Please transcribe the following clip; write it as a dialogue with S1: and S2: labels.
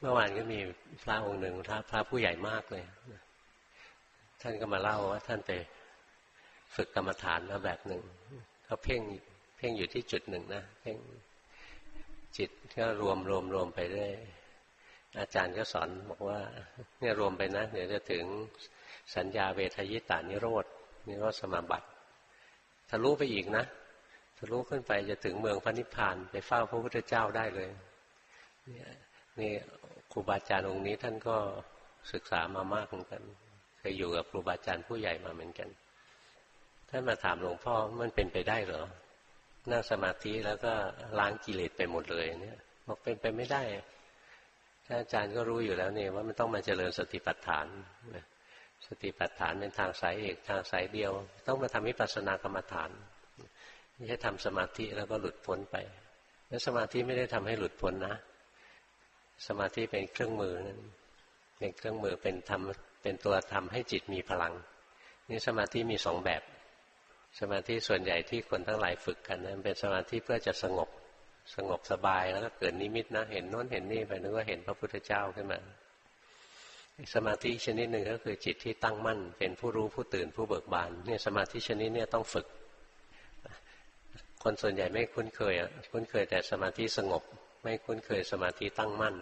S1: เมื่อวานก็มีพระองค์หนึ่งพระพระผู้ใหญ่มากเลย ท่านก็มาเล่าว่า ท่านไปฝึกกรรมฐานมาแบบหนึ่งเขาเพ่งเพ่งอยู่ที่จุดหนึ่งนะเพ่งจิตก็รวมรวมรวมไปเรื่อยอาจารย์ก็สอนบอกว่า เนี่ยรวมไปนะเดี๋ยวจะถึงสัญญาเวทยิตานิโรธนิโรธสมาบัติทะลุไปอีกนะทะลุขึ้นไปจะถึงเมืองพระนิพพานไปเฝ้าพระพุทธเจ้าได้เลย เนี่ย นี่ครูบาอาจารย์องค์นี้ท่านก็ศึกษามามากเหมือนกันเคยอยู่กับครูบาอาจารย์ผู้ใหญ่มาเหมือนกัน ท่านมาถามหลวงพ่อมันเป็นไปได้เหรอนั่งสมาธิแล้วก็ล้างกิเลสไปหมดเลยเนี่ยบอกเป็นไปไม่ได้ท่านอาจารย์ก็รู้อยู่แล้วเนี่ยว่ามันต้องมาเจริญสติปัฏฐานสติปัฏฐานเป็นทางสายเอกทางสายเดียว ต้องมาทำวิปัสสนากรรมฐานไม่ใช่ทำสมาธิแล้วก็หลุดพ้นไป แล้วสมาธิไม่ได้ทำให้หลุดพ้นนะ สมาธิเป็นเครื่องมือนั่นเป็นเครื่องมือเป็นทำเป็นตัวทำให้จิตมีพลัง นี่สมาธิมีสองแบบ สมาธิส่วนใหญ่ที่คนทั้งหลายฝึกกันนั้นเป็นสมาธิเพื่อจะสงบสงบสบายแล้วก็เกิดนิมิตนะ เห็นโน้นเห็นนี่ไปนึกว่าเห็นพระพุทธเจ้าขึ้นมาสมาธิชนิดหนึ่งก็คือจิตที่ตั้งมั่น เป็นผู้รู้ผู้ตื่นผู้เบิกบานเนี่ยสมาธิชนิดนี้ต้องฝึก คนส่วนใหญ่ไม่คุ้นเคยอะคุ้นเคยแต่สมาธิสงบ ไม่คุ้นเคยสมาธิตั้งมั่น